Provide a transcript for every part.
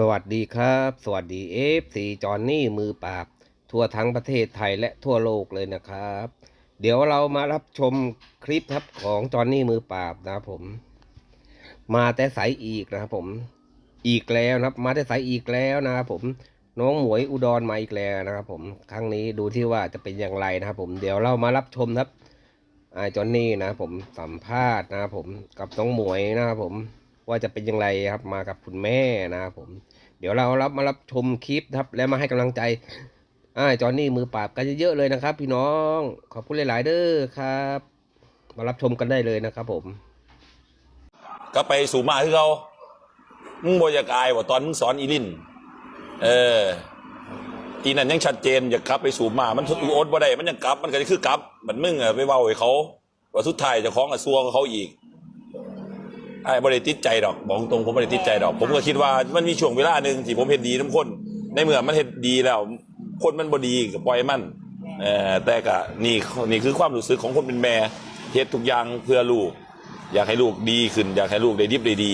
สวัสดีครับ สวัสดีเอฟซีจอนนี่มือปราบ ทั่วทั้งประเทศไทยและทั่วโลกเลยนะครับ เดี๋ยวเรามารับชมคลิปครับของจอนนี่มือปราบนะครับผม มาแต่สายอีกนะครับผม อีกแล้วนะครับ มาแต่สายอีกแล้วนะครับผมน้องหมวยอุดรมาอีกแล้วนะครับผมครั้งนี้ดูที่ว่าจะเป็นอย่างไรนะครับผมเดี๋ยวเรามารับชมครับไอจอนนี่นะผมสัมภาษณ์นะครับผมกับน้องหมวยนะครับผม ว่าจะเป็นอย่างไรครับมากับคุณแม่นะครับผม เดี๋ยวเรารับมารับชมคลิปครับ และมาให้กำลังใจอ่าจอนนี่มือปราบกันเยอะๆเลยนะครับ พี่น้องขอบคุณหลายๆเด้อครับ มารับชมกันได้เลยนะครับผม ก็ไปสู่มาคือเขามึงบอยากายว่าตอนมึงสอนอีลินเออทีนั้นยังชัดเจนอยากกลับไปสู่มา มันทุกโอ๊ตบ่ได้มันยังกลับ มันก็คือกลับเหมือนมึงอะไปเว้าให้เขาว่าสุดท้ายจะคล้องกับซัวกับเขาอีก ไอ้บ่ได้ติดใจดอกบอกตรงผมบ่ได้ติดใจดอก ผมก็คิดว่ามันมีช่วงเวลาหนึ่งที่ผมเห็นดีทุกคน ในเมื่อมันเห็นดีแล้ว คนมันบ่ดีก็ปล่อยมันเออแต่ก็นี่นี่คือความรู้สึกของคนเป็นแม่เฮ็ดทุกอย่างเพื่อลูก อยากให้ลูกดีขึ้น อยากให้ลูกได้ดิบได้ดี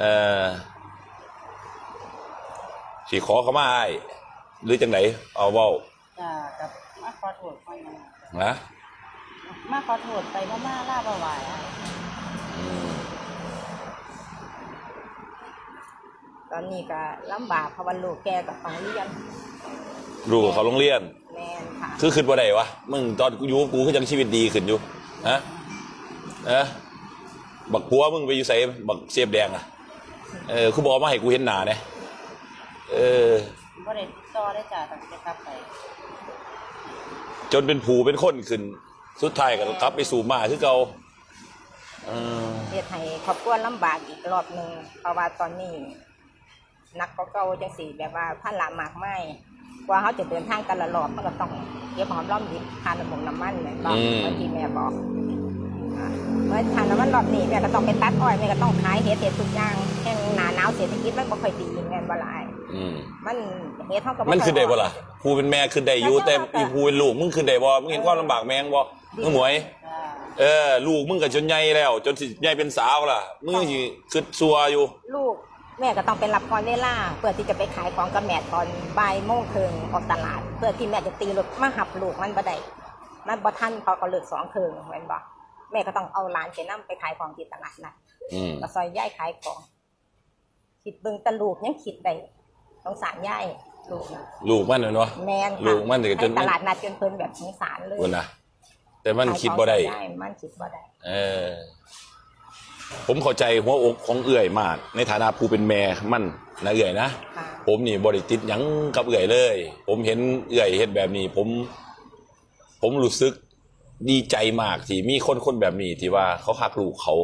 เออสิขอเขามาให้หรือจังไหนเอาเว้าจ้ากับมาขอโทษไปนะนะมาขอโทษไปมามาล่าบ่ไหวอะ อืม ตอนนี้ก็ลำบากเพราะว่าลูกแกกับต้องเรียนลูกเขาโรงเรียน แม่นค่ะคือขึ้นบ่ได้วะ มึงตอนกูอยู่กับกูคือจังชีวิตดีขึ้นอยู่ฮะเออบักปัวมึงไปอยู่ใส่บักเสียบแดงอะเออคุณบอกมาให้กูเห็นหน้าเนี่ยเออบ่ได้ติดต่อได้จ้าตั้งแต่กลับไปจนเป็นผูเป็นคนขึ้น สุดท้ายก็กลับไปสู่มาคือเก่าเออ เฮ็ดให้ครอบครัวลำบากอีกรอบหนึงเพราะว่าตอนนี้ นักก็เก่าจังซี่แบบว่าพันละมากไม่กว่าเขาจะเดินทางแต่ละรอบมันก็ต้องเก็บหอมรอมริบทานน้ำมันน้ำมันแม่นบอกเมื่อที่แม่บอกอ่าเมื่อทานน้ำมันรอบนี้แม่ก็ต้องไปตัดอ้อยแม่ก็ต้องขายเฮ็ดเฮ็ดทุกอย่างแห่งหนาหนาวเศรษฐกิจมันบ่ค่อยดีแม่นบ่หลายอืมมันเฮ็ดเท่ากับมันขึ้นได้บ่ล่ะผู้เป็นแม่ขึ้นได้อยู่แต่อีผู้เป็นลูกมึงขึ้นได้บ่มึงเห็นความลำบากแม่งบ่มึงหมวยเออ ลูกมึงก็จนใหญ่แล้ว จนสิใหญ่เป็นสาวล่ะมึงสิขึ้นซัวอยู่ ลูก แม่ก็ต้องเป็นรับก่อนเวลาเพื่อที่จะไปขายของกับแม่ตอนบ่ายโมงครึ่งออกตลาด เพื่อที่แม่จะตีรถมาหับลูกมันบ่ได้มันบ่ทันเพอเขาเลิกสองครึ่งแม่นบ่แม่ก็ต้องเอาหลานไปนํไปขายของที่ตลาดนัดอืมก็ซอยย่ายขายของคิดเบิ่งแตะลูกยังคิดได้สงสารย่ายลูกนะลูกมันน่ะเนาะแม่นค่ะลูกมันถึงจนให้ตลาดนัดจนเพิ่นแบบสงสารเลยพุ่นน่ะแต่มันคิดบ่ได้ขายของใส่มันคิดบ่ได้ เออ ผมเข้าใจหัวอกของเอื่อยมาก ในฐานะผู้เป็นแม่มันนะเอื่อยนะ ค่ะ ผมนี่บริติดหยังกับเอื่อยเลย ผมเห็นเอื่อยเฮ็ดแบบนี้ ผม ผมรู้สึกดีใจมากที่มีคนคนแบบนี้ที่ว่าเขาหักลูกเขา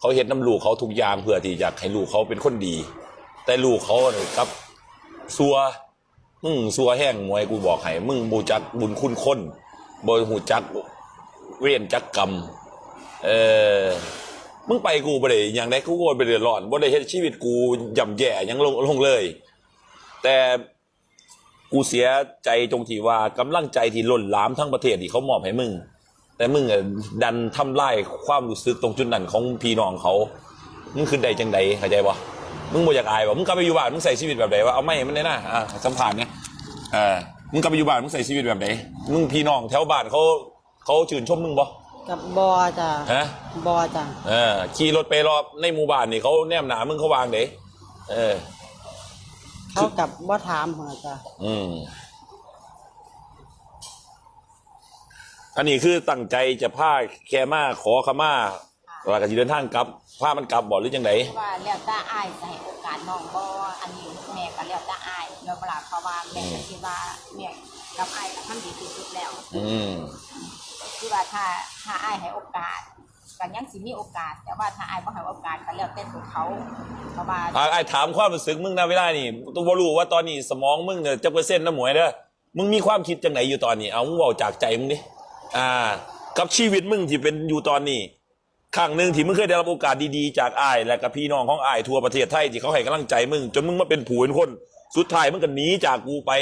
เขาเห็นน้ำลูกเขาทุกอย่างเพื่อที่อยากให้ลูกเขาเป็นคนดี แต่ลูกเขาเนี่ยครับซัวมึงซัวแห้งมวยกูบอกให้มึงบูจักบุญคุณคนบหูจักเวียนจักกรรม เออ มึงไปกูบ่ได้อย่างใดกูโก็บ่ไปเดือดร้อนบ่ได้เฮ็ดชีวิตกูย่ำแย่ยังลงลงเลย แต่กูเสียใจตรงที่ว่ากำลังใจที่ล้นหลามทั้งประเทศที่เขามอบให้มึง แต่มึงอะดันทำลายความรู้สึกตรงจุดนั้นของพี่น้องเขา มึงคือใดจังใดเข้าใจบ่มึงบ่อยากอายบ่มึงกลับไปอยู่บ้านมึงใส่ชีวิตแบบไหนวะเอาไม่มันได้นะอ่าสัมผัสเนี่ยเออมึงกลับไปอยู่บ้านมึงใส่ชีวิตแบบไหนมึงพี่น้องแถวบ้านเขาเขาชื่นชมมึงบ่ กับบอจ้ะฮะบอจ้ะเออขี่รถไปรอบในหมู่บ้านนี่เขาแนมหนามึงเขาวางเด้เออ เขากับบ่ถามเหรอจ้ะอืมอันนี้คือตั้งใจจะพาแคมาขอขมาแล้วก็จะเดินทางกลับพามันกลับบ่หรือจังไดว่าแล้วแต่อายจะให้โอกาสน้องบ่อันนี้แม่ก็แล้วแต่อายแล้วเวลาเพราะว่าแม่ก็คิดว่าแม่กับอายก็ทำดีที่สุดแล้ว อืม คือว่าถ้าถ้าอายให้โอกาสก็ยังสิมีโอกาส แต่ว่าถ้าอายบ่ให้โอกาสก็แล้วแต่ตัวเขาเพราะว่าอ่าไอ้ถามความรู้สึกมึงนะเวลานี่ต้องบ่รู้ว่าตอนนี้สมองมึงเนี่ยจะเปอร์เซ็นต์นะหมวยเด้อมึงมีความคิดจังไหนอยู่ตอนนี้เอามึงบอกจากใจมึงดิอ่า กับชีวิตมึงที่เป็นอยู่ตอนนี้ครั้งหนึ่งที่มึงเคยได้รับโอกาสดีๆ จากอ้ายและกับพี่น้องของอ้ายทั่วประเทศไทยที่เขาให้กำลังใจมึงจนมึงมาเป็นผู้เป็นคน สุดท้ายมึงก็หนีจากกูไป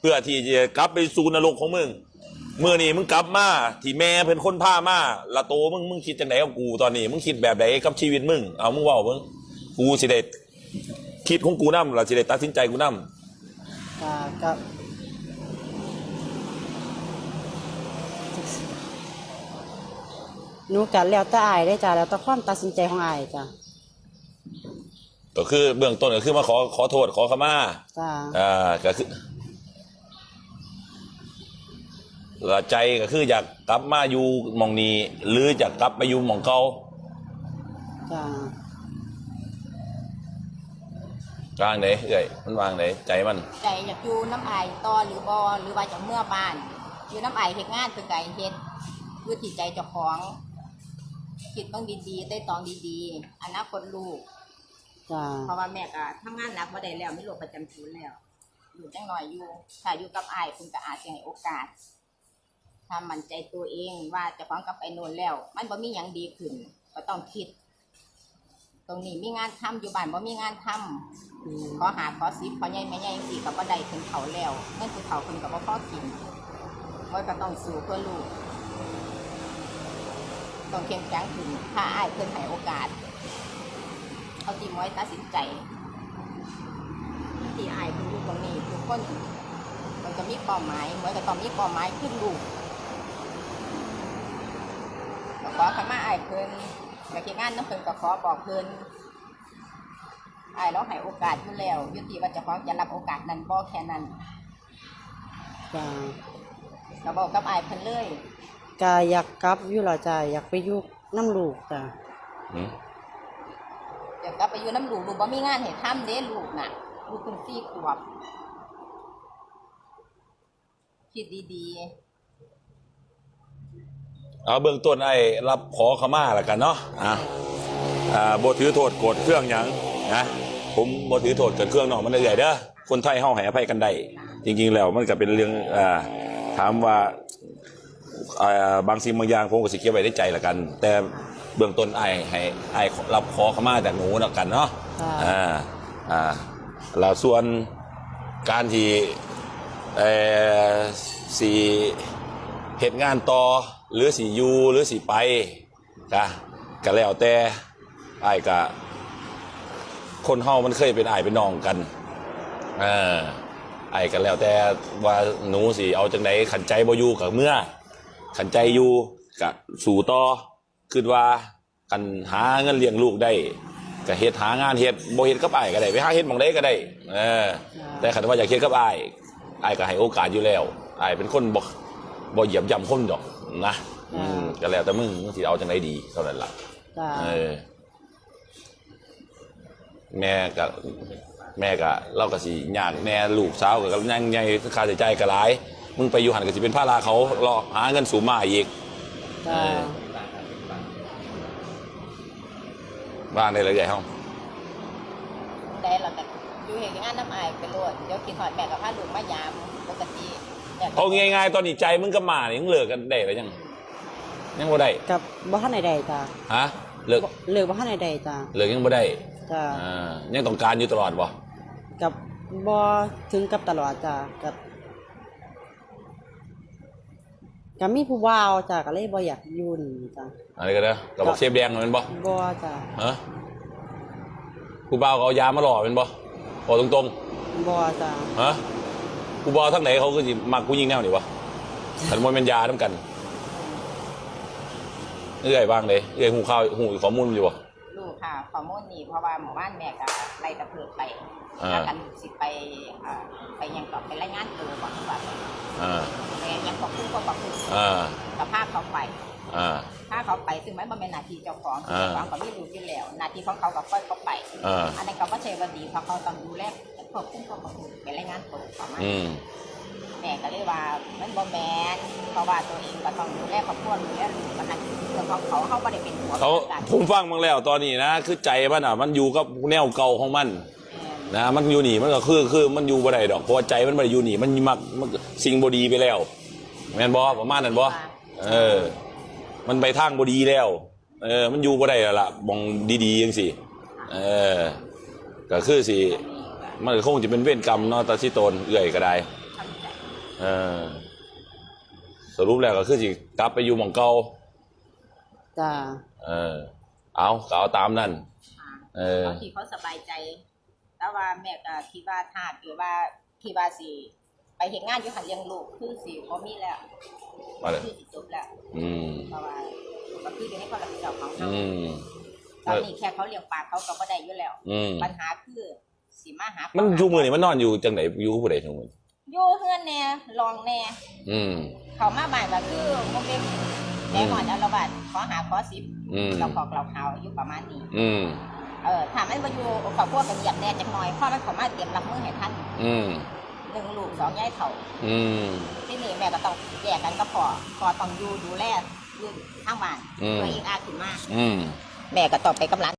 เพื่อที่จะกลับไปสู่นรกของมึง มื่อนี้มึงกลับมาที่แม่เป็นคนพามาละโตมึงมึงคิดจังไหนกับกูตอนนี้ มึงคิดแบบไหนกับชีวิตมึงเอามึงเว่ามึงกูสิได้คิดของกูนำล่ะสิได้ตัดสินใจกูนำจ้ะกับหนูกันแล้วแต่อายได้จ้ะแล้วแต่ความตัดสินใจของอายจ้ะก็คือเบื้องต้นก็คือมาขอขอโทษขอขมาจ้ะอ่าก็คือ ละใจก็คืออยากกลับมาอยู่หมองนี้ หรืออยากกลับไปอยู่หมองเก่าจ้ะวางไหนเอ้ยมันวางไหนใจมัน ใจอยากอยู่น้ำอายต่อหรือบอหรือว่าจะเมื่อบ้าน อยู่น้ำอายเฮ็ดงานเป็นไก่เฮ็ดคือจิตใจเจ้าของคิดต้องดีๆได้ตองดีๆอนาคตลูก จ้ะเพราะว่าแม่ก็ทำงานหนักมาได้แล้วมีโรคประจำตัวแล้ว อยู่จังหน่อยอยู่ถ้าอยู่กับอายคุณก็อาจจะให้โอกาส ถ้ามั่นใจตัวเองว่าเจะฟ้าของกับไอ้โนนแล้ว มันบ่มีหยังดีขึ้น ก็ต้องคิด ตรงนี้มีงานทำอยู่บ้านบ่มีงานทำอืมขอหาขอสิบขอใหญ่แม่ใหญ่สิกับบ่ได้ถึงเขาแล้วเงินคือเขาคนกับบ่พอกินไว้ก็ต้องสู้เพื่อลูกต้องเข้มแข็งขึ้นถ้าอ้ายเพิ่นให้โอกาสเขาจีมไว้ตัดสินใจที่อ้ายเพิ่นอยู่ตรงนี้ทุกคนมันก็มีเป้าหมายเหมือนกับต้องมีเป้าหมายขึ้นลูกก็ ขอคำมาอ้ายเพิ่นอยากเฮ็ดงานน้ำเพิ่นก็ขอบอกเพิ่นอายเราให้โอกาสอยู่แล้วอยุติว่าเจะฟ้าของจะรับโอกาสนั้นบ่แค่นั้นจ้ะก็บอกกับอายเพิ่นเลยก็อยากกลับอยู่ล่ะจ้ะอยากไปอยู่น้ำลูกจ้ะหืมเดี๋ยวกลับไปอยู่น้ำลูกลูกบ่มีงานให้ทำเด้ลูกน่ะลูกคุณสี่ขวบคิดดี เอาเบื้องต้นไอ้รับขอขมาแล้วกันเนาะอะอ่าบ่ถือโทษโกรธเครื่องหยังนะผมบ่ถือโทษเกิดเครื่องเนาะมันเอื่อยเด้อคนไทยเฮาให้อภัยกันได้จริงๆแล้วมันก็เป็นเรื่องอ่าถามว่าอ่าบางสิ่งบางอย่างผมก็สิเก็บไว้ในใจละกัน แต่เบื้องต้นไอ้ให้ไอ้รับขอขมาจากหนูแล้วกันเนาะจ้ะอ่าอ่าแล้วส่วนการที่เอ่อสีเหตุงานต่อ หรือสียูหรือสีไปก็ก็แล้วแต่ไอ้ายก็คนเฮามันเคยเป็นไอ้ายเป็นน้องกันเออไอ้ายก็แล้วแต่ว่าหนูสิเอาจังไดขันใจบ่อยู่กับเมื่อ ขันใจอยู่กับสู่ต่อคิดว่ากันหาเงินเลี้ยงลูกได้ก็เฮ็ดหางานเฮ็ดบ่เฮ็ดกับอ้ายก็ได้ไปหาเฮ็ดหม่องใดก็ได้เออแต่คันว่าอยากเฮ็ดกับอ้ายอ้ายก็ให้โอกาสอยู่แล้วอ้ายเป็นคนบ่บ่เหยียบย่ำคนดอก นะอืมก็แล้วแต่มึงมึงสิเอาจังไดดีเท่านั้นล่ะจ้ะเออ แม่ก็แม่ก็เราก็สิยากแน่ลูกสาวก็ยังใหญ่ค่าใช้จ่ายก็หลาย มึงไปอยู่หันก็สิเป็นภาระเขารอหาเงินสูงมาอีก จ้ะเออบ้านได้เลยใหญ่ห้องๆได้เราก็อยู่เฮ็ดงานน้ำอายไปโลดเดี๋ยวคิดฮอดแม่กับพาลูกมายามปกติอยาก เอาง่ายๆ ตอนนี้ใจมึงกับหมานี่มึงเลิกกันได้หรือยัง ยังบ่ได้กับบ่ทันใดๆจ้ะฮะเลิกบ่เลิกบ่ทันใดๆจ้ะเลิกยังบ่ได้จ้ะอ่ายังต้องการอยู่ตลอดบ่กับบ่ถึงกับตลอดจ้ะกับก็มีผู้ว่าวจ้ะก็เลยบ่อยากอยุ่นจ้ะอะไรกันเด้อกับบอกเชฟแดงแมันบ่บ่จ้ะฮะกูบ่าวก็เอายามาหล่อแมันบ่บอกตรงบ่จ้ะๆฮะ กูบ่าวทั้งไหนเขาก็สิมักกูยิงแนวนี่บ่คันบ่แม่นยานํกัน เอื้อยบ้างเลยเอื้อยหูข้าวหูข้อมูลอยู่บ่ลูกค่ะข้อมูลนี่เพราะว่าหมู่บ้านแม่ก็ไล่ตะเพิดไปอ่าถ้ากันสิไปอ่าไปยังตอบไปรายงานตัวบอกว่าอ่าไปยังบอกคู่ก็บอกคู่อ่ากับภาพเขาไปอ่า ถ้าเขาไปซึ่งมันบ่เป็นหน้าที่เจ้าของอ่า เจ้าของก็ไม่รู้อยู่แล้วหน้าที่ของเขาก็ค่อยเขาไป อ่า อันนั้นเขาก็ใช้วาดีเพราะเขาต้องดูแล ควบคุมควบคุมเป็นรายงานตัวประมาณอืม แม่ก็เลยว่ามันบ่แมนเพราะว่าตัวเองก็ต้องดูแลครอบครัวดูแลลูกมันนั่นคือเรื่องของเขาเขาไม่ได้เป็นหัวเขากันผมฟังมาแล้วตอนนี้นะ คือใจมันอะ มันอยู่กับแนวเก่าของมัน นะมันอยู่หนีมันก็คือคือมันอยู่บ่ได้ดอกเพราะว่าใจมันบ่ได้อยู่หนีมันมักมันสิ่งบ่ดีไปแล้วแม่นบ่ประมาณนั้นบ่เออ มันไปทางบ่ดีแล้ว เออ มันอยู่บ่ได้แล้วล่ะมองดีๆจังซี่เออก็คือสิมั นก็คงจะเป็นเวรกรรมเนาะตาสิโตนเอื้อยก็ได้ทำใจเออสรุปแล้วก็คือสิกลับไปอยู่หม่องเก่าจ้ะเออ เอาก็เอาตามนั่น เออ เอาที่เขาสบายใจ แต่ว่าแม่ก็คิดว่าถ้าเกิดว่าคิดว่าสิไปเฮ็ดงานอยู่หันเลี้ยงลูกคือสิบ่มีแล้วมาเลยคือสิจบแล้วอืมเพราะว่าก็คืออยู่ในความรับผิดชอบของเขาอืม ตอนนี้แค่เขาเลี้ยงปลาเขาก็บ่ได้อยู่แล้ว อืม ปัญหาคือ สิมาหามัมันอยู่มือนี่มันนอนอยู่จังไหนอยู่กับผู้ใดทั้งหมดอยู่เฮือนแน่ลองแน่อืม เขามาบ้านก็คือบ่เป็นแน่นอนแล้วเราบ้านขอหาขอสิบอืม เราขอกเราขาวอยู่ประมาณนี้อืม เออถ้ามันมาอยู่ครอบครัวกันเหยียบแน่จักหน่อยเพราะมันเขามาเตรียมรับมือให้ท่านอืม หนึ่งลูกสองยายเฒ่า อืม ที่นี่แม่ก็ต้องแยกกันก็พอพอต้องอยู่ดูแลอยู่ทางบ้านอืม ตัวเองอาขึ้นมาอืม แม่ก็ต้องไปกำลัง